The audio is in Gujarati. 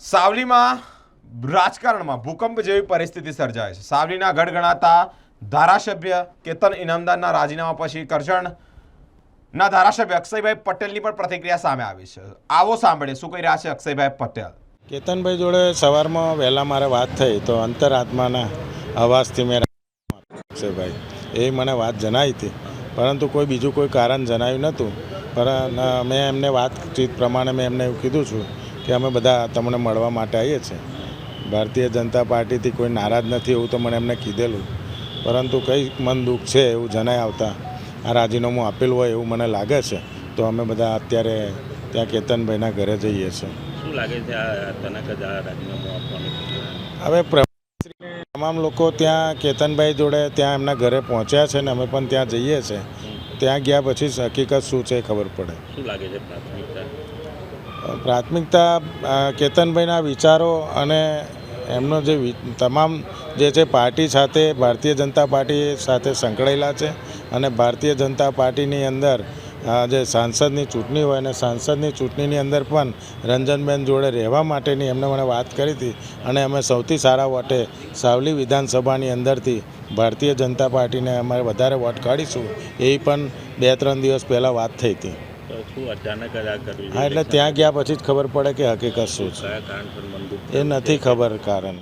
સાવલીમાં રાજકારણમાં ભૂકંપ જેવી પરિસ્થિતિ સર્જાય છે. સાવલીના ગઢ ગણાતા ધારાસભ્ય કેતન ઇનામદારના રાજીનામા પછી કરજણના ધારાસભ્ય અક્ષયભાઈ પટેલની પણ પ્રતિક્રિયા સામે આવી છે. આવો સાંભળે શું કહી રહ્યા છે અક્ષયભાઈ પટેલ? કેતનભાઈ જોડે સવારમાં વહેલા મારે વાત થઈ, તો અંતરાત્માના અવાજથી મેં અક્ષયભાઈ એ મને વાત જણાવી હતી, પરંતુ કોઈ બીજું કોઈ કારણ જણાવ્યું નહોતું. પણ મેં એમને વાતચીત પ્રમાણે મેં એમને એવું કીધું છું કે અમે બધા તમને મળવા માટે આવીએ છીએ. ભારતીય જનતા પાર્ટીથી કોઈ નારાજ નથી એવું તો મને એમને કીધેલું. પરંતુ કંઈ મન દુઃખ છે એવું જણાય આવતા. આ રાજીનામું આપેલું હોય એવું મને લાગે છે. તો અમે બધા અત્યારે ત્યાં કેતનભાઈના ઘરે જઈએ છીએ. શું લાગે છે હવે પ્રધાનશ્રી તમામ લોકો ત્યાં કેતનભાઈ જોડે ત્યાં એમના ઘરે પહોંચ્યા છે ને અમે પણ ત્યાં જઈએ છીએ. ત્યાં ગયા પછી હકીકત શું છે ખબર પડે. શું લાગે છે પ્રાથમિકતા? પ્રાથમિકતા કેતનભાઈના વિચારો અને એમનો જે તમામ જે છે પાર્ટી સાથે, ભારતીય જનતા પાર્ટી સાથે સંકળાયેલા છે અને ભારતીય જનતા પાર્ટીની અંદર જે સાંસદની ચૂંટણી હોય અને સાંસદની ચૂંટણીની અંદર પણ રંજનબેન જોડે રહેવા માટેની એમને મને વાત કરી હતી અને અમે સૌથી સારા વોટે સાવલી વિધાનસભાની અંદરથી ભારતીય જનતા પાર્ટીને અમારે વધારે વોટ કાઢીશું, એવી પણ બે ત્રણ દિવસ પહેલાં વાત થઈ હતી. શું અચાનક જ આ કર્યું હા એટલે ત્યાં ગયા પછી જ ખબર પડે કે હકીકત શું છે. એ નથી ખબર કારણ.